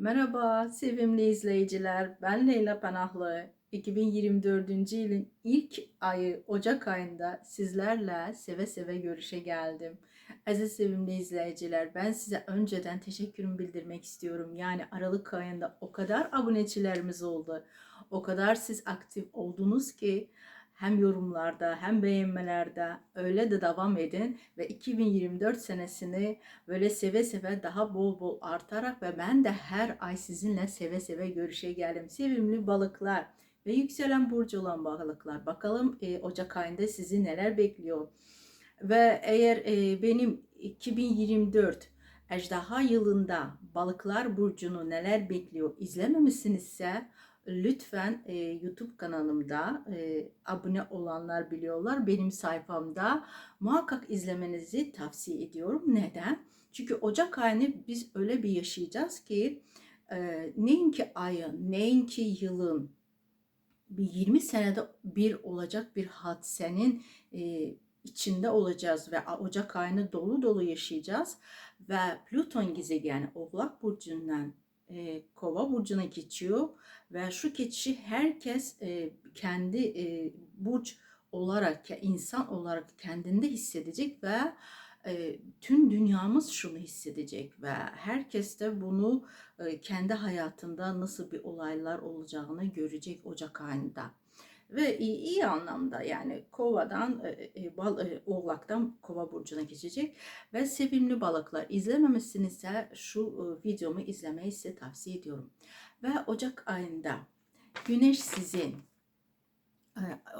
Merhaba sevimli izleyiciler. Ben Leyla Panahlı. 2024. yılın ilk ayı Ocak ayında sizlerle seve seve görüşe geldim. Aziz sevimli izleyiciler, ben size önceden teşekkürümü bildirmek istiyorum. Yani Aralık ayında o kadar abonecilerimiz oldu. O kadar siz aktif oldunuz ki hem yorumlarda hem beğenmelerde öyle de devam edin ve 2024 senesini böyle seve seve daha bol bol artarak ve ben de her ay sizinle seve seve görüşe geldim. Sevimli balıklar ve yükselen burcu olan balıklar. Bakalım e, Ocak ayında sizi neler bekliyor. Ve eğer e, benim 2024 Ejderha yılında balıklar burcunu neler bekliyor izlememişsinizse lütfen e, YouTube kanalımda e, abone olanlar biliyorlar. Benim sayfamda muhakkak izlemenizi tavsiye ediyorum. Neden? Çünkü Ocak ayını biz öyle bir yaşayacağız ki e, neyin ki ayın, neyin ki yılın bir 20 senede bir olacak bir hadisenin e, içinde olacağız ve Ocak ayını dolu dolu yaşayacağız ve Plüton gezegeni Oğlak burcundan e, Kova burcuna geçiyor ve şu geçişi herkes e, kendi e, burç olarak insan olarak kendinde hissedecek ve e, tüm dünyamız şunu hissedecek ve herkes de bunu e, kendi hayatında nasıl bir olaylar olacağını görecek Ocak ayında ve iyi, iyi anlamda yani kovadan e, e, bal, e, oğlaktan kova burcuna geçecek ve sevimli balıklar izlememişsinizse şu e, videomu izlemeyi size tavsiye ediyorum. Ve Ocak ayında Güneş sizin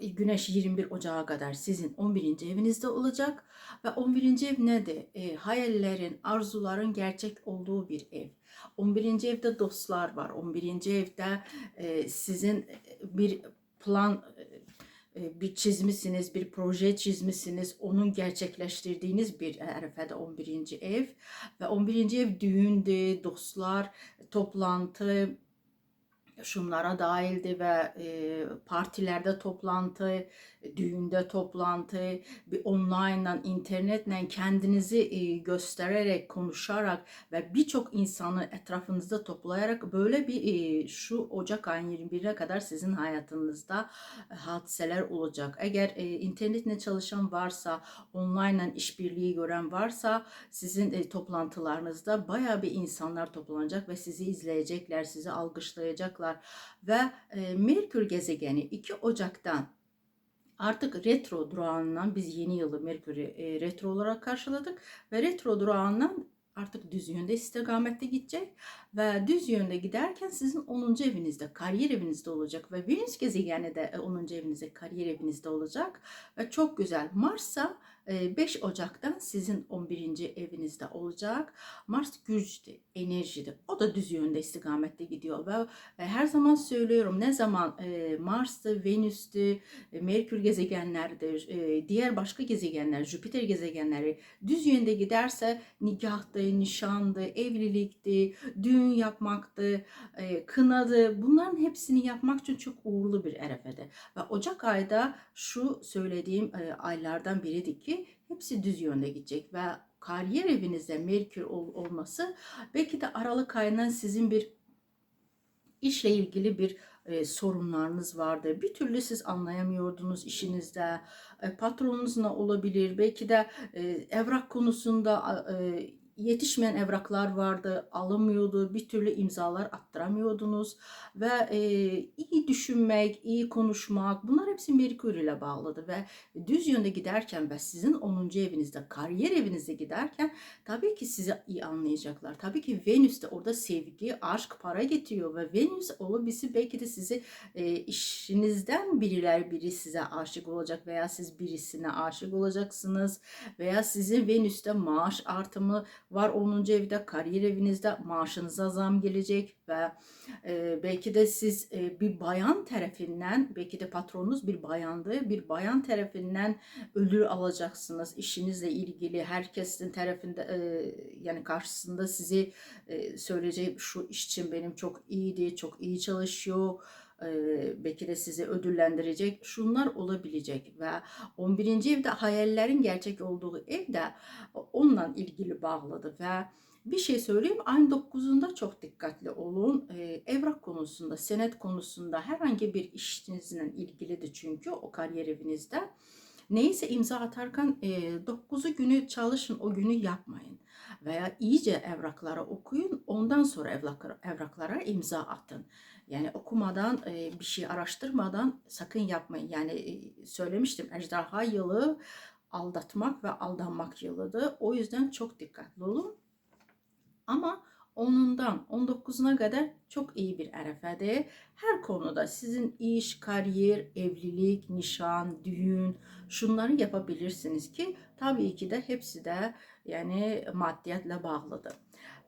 e, Güneş 21 Ocağı kadar sizin 11. evinizde olacak ve 11. ev nedir? E, hayallerin, arzuların gerçek olduğu bir ev. 11. evde dostlar var. 11. evde e, sizin bir plan e, bir çizmişsiniz, bir proje çizmişsiniz, onun gerçekleştirdiğiniz bir ərəfədə 11. ev ve 11. ev düğündü, dostlar, toplantı, şunlara dahildi ve e, partilerde toplantı, düğünde toplantı, bir online'dan, internetle kendinizi göstererek, konuşarak ve birçok insanı etrafınızda toplayarak böyle bir şu Ocak ayın 21'e kadar sizin hayatınızda e, hadiseler olacak. Eğer e, internetle çalışan varsa, online'dan işbirliği gören varsa sizin e, toplantılarınızda baya bir insanlar toplanacak ve sizi izleyecekler, sizi alkışlayacaklar ve Merkür gezegeni 2 Ocak'tan Artık retro durağından biz yeni yılı Merkür'ü e, retro olarak karşıladık ve retro durağından artık düz yönde istikamette gidecek ve düz yönde giderken sizin 10. evinizde, kariyer evinizde olacak ve Venüs gezegeni de 10. E, evinizde, kariyer evinizde olacak ve çok güzel. Mars'a 5 ee, Ocak'tan sizin 11. evinizde olacak. Mars güçtü, enerjidi. O da düz yönde istikamette gidiyor ve her zaman söylüyorum ne zaman Mars'tı, Venüs'tü, Merkür gezegenlerdir, diğer başka gezegenler, Jüpiter gezegenleri düz yönde giderse nikahtı, nişandı, evlilikti, düğün yapmaktı, kınadı. Bunların hepsini yapmak için çok uğurlu bir erefede. Ve Ocak ayda şu söylediğim aylardan biridir ki hepsi düz yönde gidecek ve kariyer evinizde Merkür ol, olması belki de Aralık ayından sizin bir işle ilgili bir e, sorunlarınız vardı. Bir türlü siz anlayamıyordunuz işinizde. E, patronunuzla olabilir. Belki de e, evrak konusunda e, yetişmeyen evraklar vardı, alınmıyordu, bir türlü imzalar attıramıyordunuz ve e, iyi düşünmek, iyi konuşmak bunlar hepsi Merkür ile bağlıdı ve düz yönde giderken ve sizin 10. evinizde, kariyer evinizde giderken tabii ki sizi iyi anlayacaklar. Tabii ki Venüs de orada sevgi, aşk, para getiriyor ve Venüs olabilir belki de sizi e, işinizden biriler biri size aşık olacak veya siz birisine aşık olacaksınız veya sizin Venüs'te maaş artımı var 10. evde kariyer evinizde maaşınıza zam gelecek ve e, belki de siz e, bir bayan tarafından belki de patronunuz bir bayandı bir bayan tarafından ödül alacaksınız işinizle ilgili herkesin tarafında e, yani karşısında sizi e, söyleyecek şu iş için benim çok iyiydi çok iyi çalışıyor belki de sizi ödüllendirecek şunlar olabilecek ve 11. evde hayallerin gerçek olduğu evde onunla ilgili bağladı ve Bir şey söyleyeyim ayın 9'unda çok dikkatli olun. Evrak konusunda, senet konusunda herhangi bir işinizle ilgilidir çünkü o kariyer evinizde. Neyse imza atarken e, 9'u günü çalışın o günü yapmayın. Veya iyice evrakları okuyun ondan sonra evraklara, evraklara imza atın. Yani okumadan bir şey araştırmadan sakın yapmayın. Yani e, söylemiştim ejderha yılı aldatmak ve aldanmak yılıdır. O yüzden çok dikkatli olun. Ama onundan 19'una kadar çok iyi bir ərəfədir. Her konuda sizin iş, kariyer, evlilik, nişan, düğün şunları yapabilirsiniz ki tabii ki de hepsi de yani maddiyatla bağlıdır.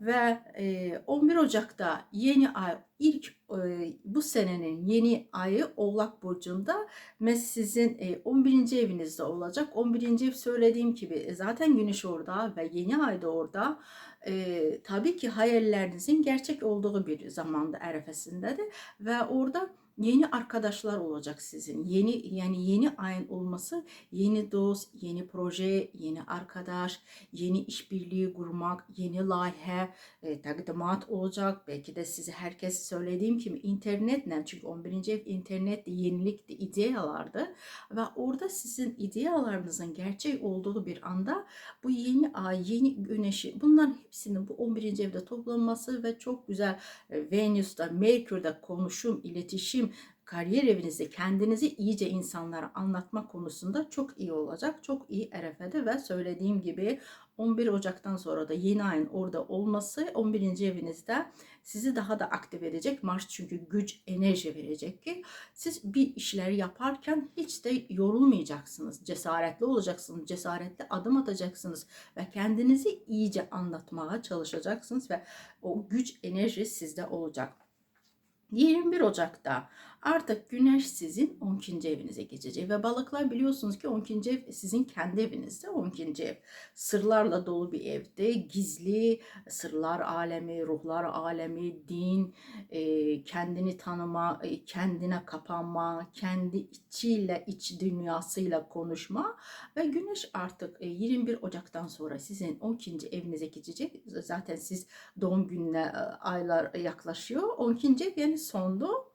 Ve e, 11 Ocak'ta yeni ay ilk e, bu senenin yeni ayı Oğlak Burcu'nda ve sizin e, 11. evinizde olacak. 11. ev söylediğim gibi e, zaten güneş orada ve yeni ayda orada. E, tabii ki hayallerinizin gerçek olduğu bir zamanda ərəfəsindedir ve orada yeni arkadaşlar olacak sizin. Yeni yani yeni ayın olması yeni dost, yeni proje, yeni arkadaş, yeni işbirliği kurmak, yeni layihə, e, təqdimat olacak. Belki de size herkes söylediğim gibi internetle çünkü 11. ev internet, yenilikti, ideyalardı ve orada sizin ideyalarınızın gerçek olduğu bir anda bu yeni ay, yeni güneşi bunların hepsinin bu 11. evde toplanması ve çok güzel e, Venüs'te, Merkür'de konuşum, iletişim, kariyer evinizde kendinizi iyice insanlara anlatma konusunda çok iyi olacak. Çok iyi ərəfədir ve söylediğim gibi 11 Ocak'tan sonra da yeni ayın orada olması 11. evinizde sizi daha da aktif edecek. Mars çünkü güç, enerji verecek ki siz bir işleri yaparken hiç de yorulmayacaksınız. Cesaretli olacaksınız. Cesaretli adım atacaksınız ve kendinizi iyice anlatmaya çalışacaksınız ve o güç, enerji sizde olacak. 21 Ocak'ta artık güneş sizin 12. evinize geçecek ve balıklar biliyorsunuz ki 12. ev sizin kendi evinizde 12. ev. Sırlarla dolu bir evde gizli sırlar alemi, ruhlar alemi, din, e, kendini tanıma, e, kendine kapanma, kendi içiyle, iç dünyasıyla konuşma ve güneş artık e, 21 Ocak'tan sonra sizin 12. evinize geçecek. Zaten siz doğum gününe e, aylar yaklaşıyor. 12. ev yani sondu.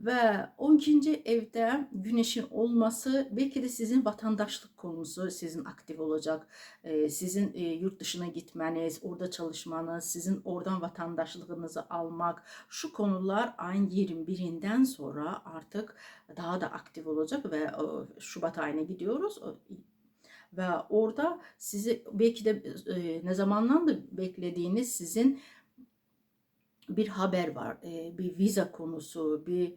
Ve 12. evde güneşin olması belki de sizin vatandaşlık konusu sizin aktif olacak. Ee, sizin e, yurt dışına gitmeniz, orada çalışmanız, sizin oradan vatandaşlığınızı almak. Şu konular ayın 21'inden sonra artık daha da aktif olacak ve Şubat ayına gidiyoruz ve orada sizi belki de e, ne zamandan da beklediğiniz sizin bir haber var, bir vize konusu, bir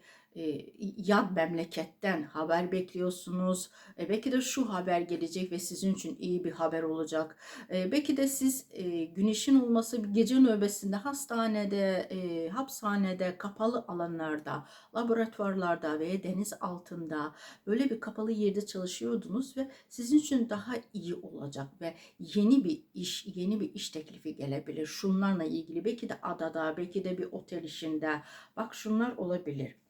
yad memleketten haber bekliyorsunuz. E, belki de şu haber gelecek ve sizin için iyi bir haber olacak. E, belki de siz e, güneşin olması gece nöbesinde hastanede, e, hapishanede, kapalı alanlarda, laboratuvarlarda veya deniz altında böyle bir kapalı yerde çalışıyordunuz ve sizin için daha iyi olacak ve yeni bir iş, yeni bir iş teklifi gelebilir. Şunlarla ilgili belki de adada, belki de bir otel işinde. Bak şunlar olabilir.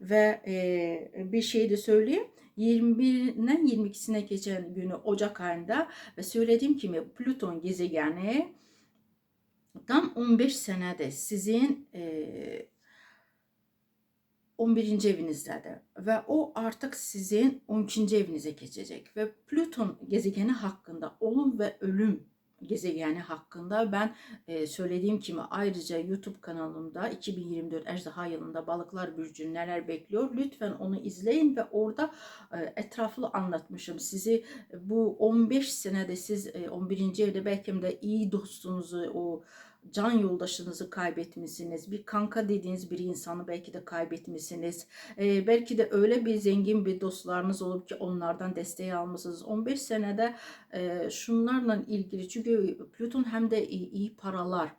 Ve e, bir şey de söyleyeyim. 21'den 22'sine geçen günü Ocak ayında ve söylediğim gibi Plüton gezegeni tam 15 senede sizin e, 11. evinizdedir ve o artık sizin 12. evinize geçecek ve Plüton gezegeni hakkında olum ve ölüm gezegeni hakkında ben e, söylediğim gibi ayrıca YouTube kanalımda 2024 Ejderha yılında Balıklar Burcu neler bekliyor lütfen onu izleyin ve orada e, etraflı anlatmışım. Sizi bu 15 senede siz e, 11. evde belki de iyi dostunuzu o can yoldaşınızı kaybetmişsiniz. Bir kanka dediğiniz bir insanı belki de kaybetmişsiniz. Ee, belki de öyle bir zengin bir dostlarınız olup ki onlardan desteği almışsınız. 15 senede e, şunlarla ilgili çünkü Plüton hem de iyi, iyi paralar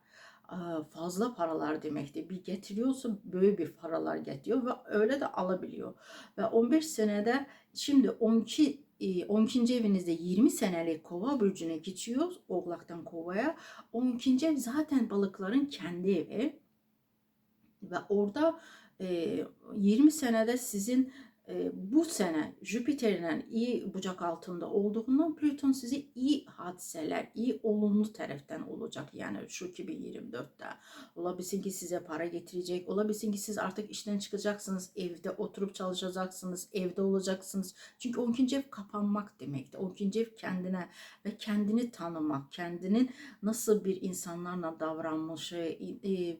fazla paralar demektir. Bir getiriyorsa böyle bir paralar getiriyor ve öyle de alabiliyor. Ve 15 senede şimdi 12 12. evinizde 20 senelik kova burcuna geçiyor. Oğlaktan kovaya. 12. ev zaten balıkların kendi evi. Ve orada 20 senede sizin bu sene Jüpiter'in iyi bucak altında olduğundan Plüton sizi iyi hadiseler, iyi olumlu taraftan olacak. Yani şu 2024'te. Olabilsin ki size para getirecek. Olabilsin ki siz artık işten çıkacaksınız. Evde oturup çalışacaksınız. Evde olacaksınız. Çünkü 12. ev kapanmak demekti. 12. ev kendine ve kendini tanımak, kendinin nasıl bir insanlarla davranmışı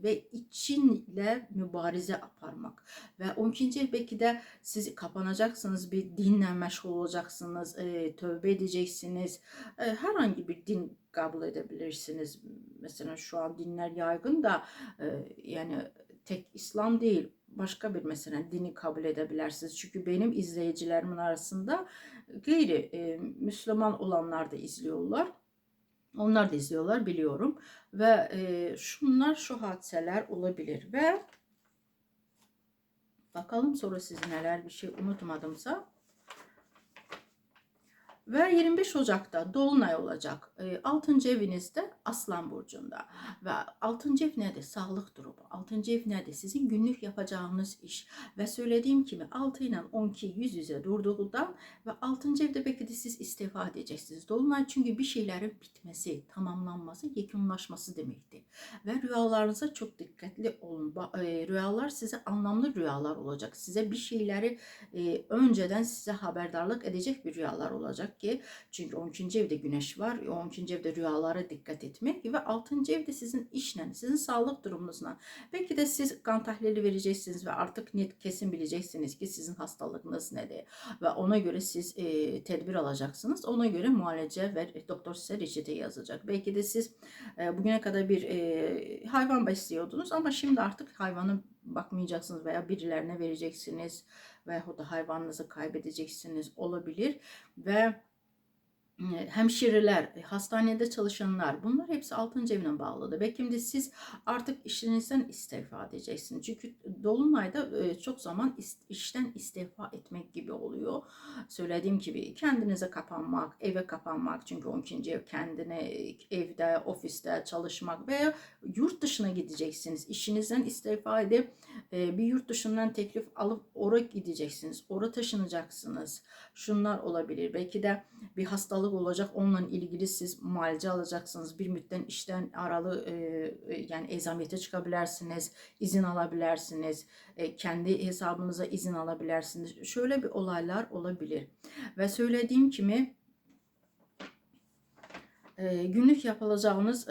ve içinle mübarize aparmak. Ve 12. ev belki de siz kapanacaksınız, bir dinle meşgul olacaksınız, e, tövbe edeceksiniz. E, herhangi bir din kabul edebilirsiniz. Mesela şu an dinler yaygın da e, yani tek İslam değil başka bir mesela dini kabul edebilirsiniz. Çünkü benim izleyicilerimin arasında gayri e, Müslüman olanlar da izliyorlar. Onlar da izliyorlar biliyorum. Ve e, şunlar şu hadiseler olabilir. Ve bakalım sonra siz neler bir şey unutmadımsa. Ve 25 Ocak'ta Dolunay olacak. 6. evinizde Aslan Burcu'nda. Ve 6. ev nedir? Sağlık durumu. 6. ev nedir? Sizin günlük yapacağınız iş. Ve söylediğim gibi 6 ile 12 yüz yüze durduğundan ve 6. evde belki de siz istifa edeceksiniz. Dolunay çünkü bir şeylerin bitmesi, tamamlanması, yekunlaşması demektir. Ve rüyalarınıza çok dikkatli olun. Rüyalar size anlamlı rüyalar olacak. Size bir şeyleri önceden size haberdarlık edecek bir rüyalar olacak ki çünkü 12. evde güneş var. 12. evde rüyalara dikkat etmek ve 6. evde sizin işle, sizin sağlık durumunuzla. Belki de siz kan tahlili vereceksiniz ve artık net kesin bileceksiniz ki sizin hastalığınız nedir. Ve ona göre siz e, tedbir alacaksınız. Ona göre muhalece ve doktor size reçete yazacak. Belki de siz e, bugüne kadar bir e, hayvan besliyordunuz ama şimdi artık hayvanı bakmayacaksınız veya birilerine vereceksiniz veyahut da hayvanınızı kaybedeceksiniz olabilir ve hemşireler, e, hastanede çalışanlar bunlar hepsi 6. evine bağlıdır. Belki de siz artık işinizden istifa edeceksiniz. Çünkü Dolunay'da e, çok zaman işten istifa etmek gibi oluyor. Söylediğim gibi kendinize kapanmak, eve kapanmak. Çünkü 12. ev kendine evde, ofiste çalışmak veya yurt dışına gideceksiniz. İşinizden istifa edip e, bir yurt dışından teklif alıp oraya gideceksiniz. Oraya taşınacaksınız. Şunlar olabilir. Belki de bir hastalık hastalık olacak. Onunla ilgili siz muayene alacaksınız. Bir müddet işten aralı e, e, yani ezamiyete çıkabilirsiniz. izin alabilirsiniz. E, kendi hesabınıza izin alabilirsiniz. Şöyle bir olaylar olabilir. Ve söylediğim kimi günlük yapılacağınız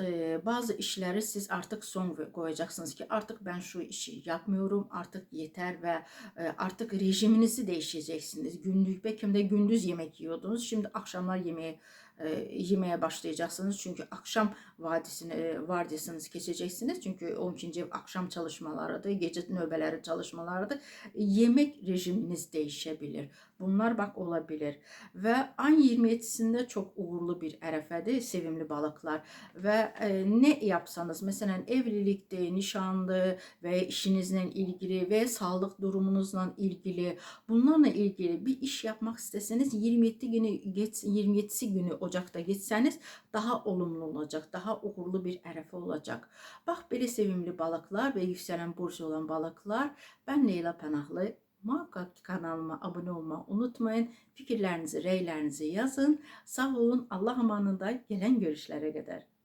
bazı işleri siz artık son koyacaksınız ki artık ben şu işi yapmıyorum artık yeter ve e, artık rejiminizi değişeceksiniz. Günlük belki de gündüz yemek yiyordunuz şimdi akşamlar yemeği e, yemeye başlayacaksınız. Çünkü akşam vadisini, e, vardiyasınızı geçeceksiniz. Çünkü 12. ev akşam çalışmalarıdır, gece nöbeleri çalışmalarıdır. Yemek rejiminiz değişebilir. Bunlar bak olabilir. Ve ay 27'sinde çok uğurlu bir ərəfədir sevimli balıklar. Ve e, ne yapsanız mesela evlilikte, nişanlı ve işinizle ilgili ve sağlık durumunuzla ilgili bunlarla ilgili bir iş yapmak isteseniz 27 günü geç 27'si günü Ocak'ta geçseniz daha olumlu olacak, daha uğurlu bir ərəfə olacak. Bak belə sevimli balıklar ve yükselen burcu olan balıklar. Ben Leyla Pənahlı Muhakkak kanalıma abone olmayı unutmayın. Fikirlerinizi, reylerinizi yazın. Sağ olun. Allah amanında gelen görüşlere kadar.